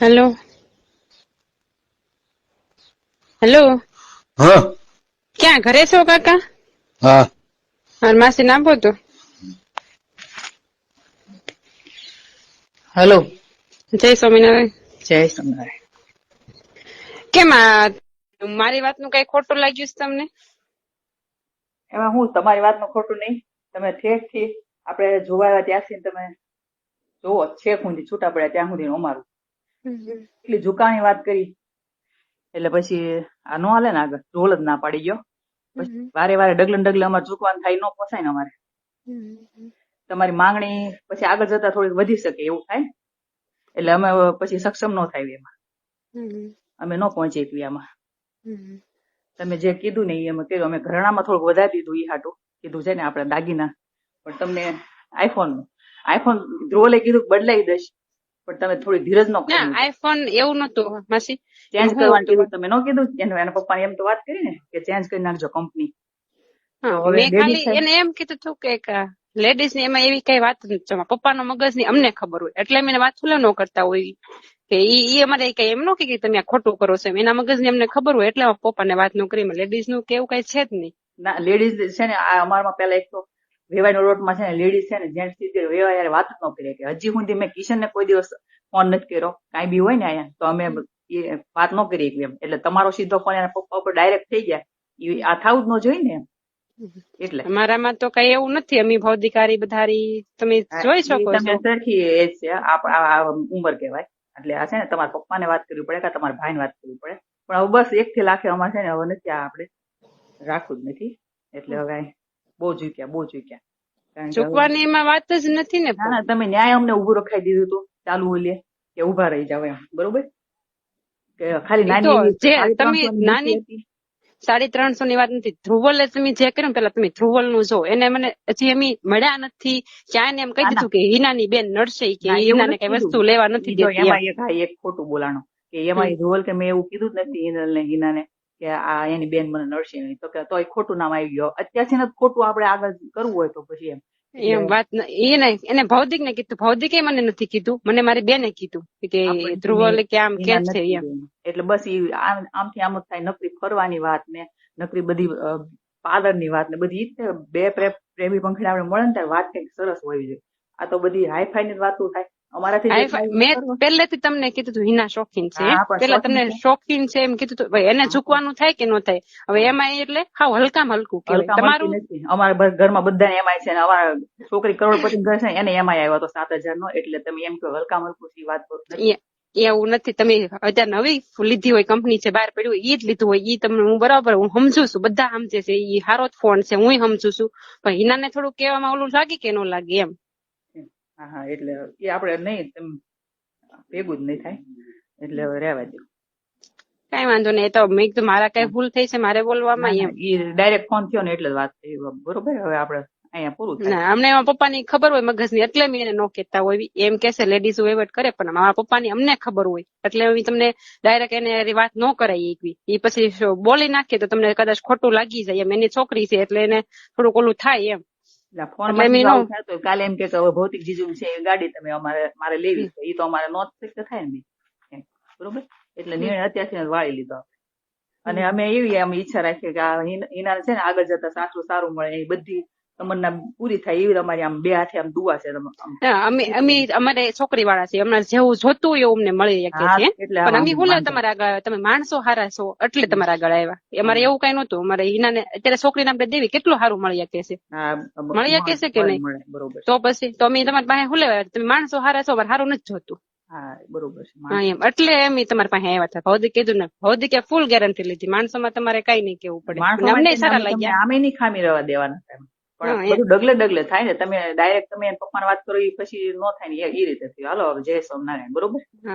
Hello. Hello. હા. ક્યાં ઘરે છો કાકા? હા. મારી માસી નામ બોલતો હેલો. જય સ્વામિનારાયણ. જય સ્વામિનારાયણ. કેમ આ મારી વાતનું કઈ ખોટું લાગ્યું છે તમને? એમાં હું તમારી વાતનું ખોટું નહીં. તમે ઠેઠથી આપણે જોવા ત્યાં સુધી તમે જોવો છેક સુધી છૂટા પડ્યા ત્યાં સુધી અમારું. એટલી ઝુકાણી વાત કરી. એટલે પછી આ નો હાલે ને આગળ. ઢોલ જ ના પાડી ગયો. પછી વારે વારે ડગલે ડગલે અમારે ઝુકવાનું થાય નો પોસાય ને અમારે. તમારી માંગણી પછી આગળ જતા થોડીક વધી શકે એવું થાય. એટલે અમે પછી સક્ષમ ન થાય એમાં. અમે ન પહોંચી શકીએ આમાં તમે જે કીધું ને એ અમે કહ્યું અમે ઘરણામાં થોડુંક વધારી દીધું એ હાટું. કીધું છે ને આપણે દાગીના. પણ તમને આઈફોન આઈફોન ધ્રુવલે કીધું બદલાઈ દઈશ. પણ તમે થોડી ધીરજ નો આઈફોન એવું નતું માસી. ચેન્જ કરવાનું કીધું તમે ન કીધું? એને એના પપ્પા એમ તો વાત કરી ને કે ચેન્જ કરી નાખજો કંપની મેં ખાલી એને એમ કીધું હતું કે લેડીઝની એમાં એવી કઈ વાત નથી પપ્પાનો મગજની અમને ખબર હોય. એટલે મેં વાત ફૂલે ન કરતા હોય. કે ઈ ઈ અમારે કઈ એમ નો કે તમે ખોટું કરો છો એના મગજની અમને ખબર હોય એટલે પપ્પા ને વાત નો કરી. લેડીઝનું કેવું કઈ છે જ નહીં. ના લેડીઝ છે ને આ અમારામાં પેલા એક તો વેવાઈ રોડમાં છે ને લેડીઝ છે ને જેન્ટ્સથી વેવાય યાર વાત જ ન કરી કે હજી સુધી મેં કિશન ને કોઈ દિવસ ફોન નથી કર્યો. કાંઈ બી હોય ને અહીંયા તો અમે એ વાત ન કરી એમ. એટલે તમારો સીધો ફોન એના પપ્પા ઉપર ડાયરેક્ટ થઈ ગયા એ આ થાવું જ ન જોઈએ ને એટલે. અમારામાં તો કઈ એવું નથી. અમે ભૌતિકારી બધારી તમે જોઈ શકો છો. સરખી એજ છે. આ ઉંમર કહેવાય. એટલે આ છે ને તમારા પપ્પાને વાત કરવી પડે કે તમારા ભાઈને વાત કરવી પડે. પણ હવે બસ એક થી લાખે અમારે છે ને હવે નથી આ આપણે રાખવું જ નથી. એટલે હવે બહુ ઝૂક્યા બહુ ઝૂક્યા ઝૂકવાની ચૂકવાની એમાં વાત જ નથી ને ના ના તમે ન્યાય અમને ઉભું રખાઈ દીધું હતું. ચાલુ ઓલીએ કે ઊભા રહી જાવ એમ. બરોબર? ખાલી નાની જે સાડી તમે નાની- સાડી ત્રણસો ની વાત નથી. ધ્રુવલ તમે જે કર્યું પેલા તમે ધ્રુવલનું જો એને મને હજી એમ મળ્યા નથી. ક્યાં એને એમ કહી ના, ના. દીધું કે હિનાની બેન નડશે કે ના, હિનાને કઈ વસ્તુ લેવા નથી દેતી એમાં. એક હા એક ખોટું બોલાણો. કે એમાં ધ્રુવલ કે મેં એવું કીધું જ નથી હિનલ ને હિનાને. કે આ એની બેન મને નડશે નહીં તો કે તોય ખોટું નામ આવી ગયો. અત્યારથી ને ખોટું આપણે આગળ કરવું હોય તો પછી એમ. એમ વાત એ એને એને ભૌતિક ને કીધું. ભૌતિકે મને નથી કીધું. મને મારી બેને કીધું કે ધ્રુવ કે આમ કે છે એમ. એટલે બસ ઈ આમ- આમથી આમ જ થાય. નકરી ફરવાની વાત ને નકરી બધી પાર્લરની વાત ને બધી છે. બે પ્રે- પ્રેમી પંખીડા આપણે મળે ને ત્યારે વાત કંઈક સરસ હોવી જોઈએ આ તો બધી હાઈફાઈ ની વાતો થાય. અમારાથી એ મેં પહેલેથી તમને કીધું હતું હિના શોખીન છે પેલા તમને શોખીન છે. એમ કીધું હતું એને ઝૂકવાનું થાય કે ન થાય? હવે એમાં એટલે હાવ હલકામાં હલકું કહેવાય. તમારું? અમારા ઘરમાં બધા એમઆઈ છે અમારા છોકરી કરોડપતિ ઘર છે એને એમઆઈ આવ્યો હતો સાત હજાર નો એટલે તમે એમ કહો હલકા હલકું છે વાત કરો. એવું નથી. તમે અત્યારે નવી લીધી હોય કંપની છે બહાર પડ્યું હોય એ જ લીધું હોય એ તમને હું બરાબર હું સમજુ છું બધા સમજે છે ઈ હારો જ ફોન છે હું સમજુ છું. પણ હિનાને થોડું કહેવામાં ઓલું લાગે કે ન લાગે એમ? હા હા એટલે એ આપણે નહીં ભેગું જ નહીં થાય. એટલે હવે રહેવા દો. કઈ વાંધો નહીં તો મેં કીધું મારા કઈ ભૂલ થઈ છે મારે બોલવામાં એમ. એ ડાયરેક્ટ ફોન થયો ને એટલે જ વાત થઈ બરોબર? હવે આપણે અહીંયા પૂરું થાય. ના અમને એમાં પપ્પાની ખબર હોય મગજની એટલે મેં એને નો કહેતા હોય. એમ કેસે લેડીઝ વહીવટ કરે પણ મારા પપ્પાની અમને ખબર હોય. એટલે હું તમને ડાયરેક્ટ એને વાત ન કરાય એકવી એ પછી બોલી નાખીએ તો તમને કદાચ ખોટું લાગી જાય એમ. એની છોકરી છે એટલે એને થોડુંક ઓલું થાય એમ. ફોન થતો કાલે એમ કે હવે ભૌતિક જીજુ છે એ ગાડી તમે અમારે મારે લેવી છે. એ તો અમારે નો જ થાય ને. બરોબર? એટલે નિર્ણય અત્યારથી વાળી લીધો. અને અમે એવી એમ ઈચ્છા રાખીએ કે આ હિન- છે ને આગળ જતા સાસુ સારું મળે એ બધી તમન્ના પૂરી થાય એવી અમારી આમ બે હાથે આમ દુઆ છે અમે અમે અમારે છોકરી વાળા છે હમણાં જેવું જોતું એવું અમને મળી શકે છે પણ અમે આમ તમારા આગળ તમે માણસો હારા છો એટલે તમારા આગળ આવ્યા. અમારે એવું કઈ નતું અમારે હિનાને અત્યારે છોકરીને આપણે દેવી કેટલું સારું મળી શકે છે. મળી શકે છે કે નહીં? બરોબર. તો પછી તો અમે તમારી પાસે હું લેવા તમે માણસો હારા છો અમારે સારું નથી જોતું. હા બરોબર છે એમ. એટલે એમ તમારી પાસે આવ્યા હતા. ભૌતિક કીધું ને ભૌતિકે ફૂલ ગેરંટી લીધી. માણસોમાં તમારે કઈ નહીં કેવું પડે. અમને સારા લાગ્યા. આમે નહીં ખામી રહેવા દેવાના પણ બધું ડગલે ડગલે થાય ને. તમે ડાયરેક્ટ તમે પપ્પાને વાત કરો એ પછી નો થાય ને એ- રીતે થયું. હાલો હવે જય સોમનારાયણ. બરોબર.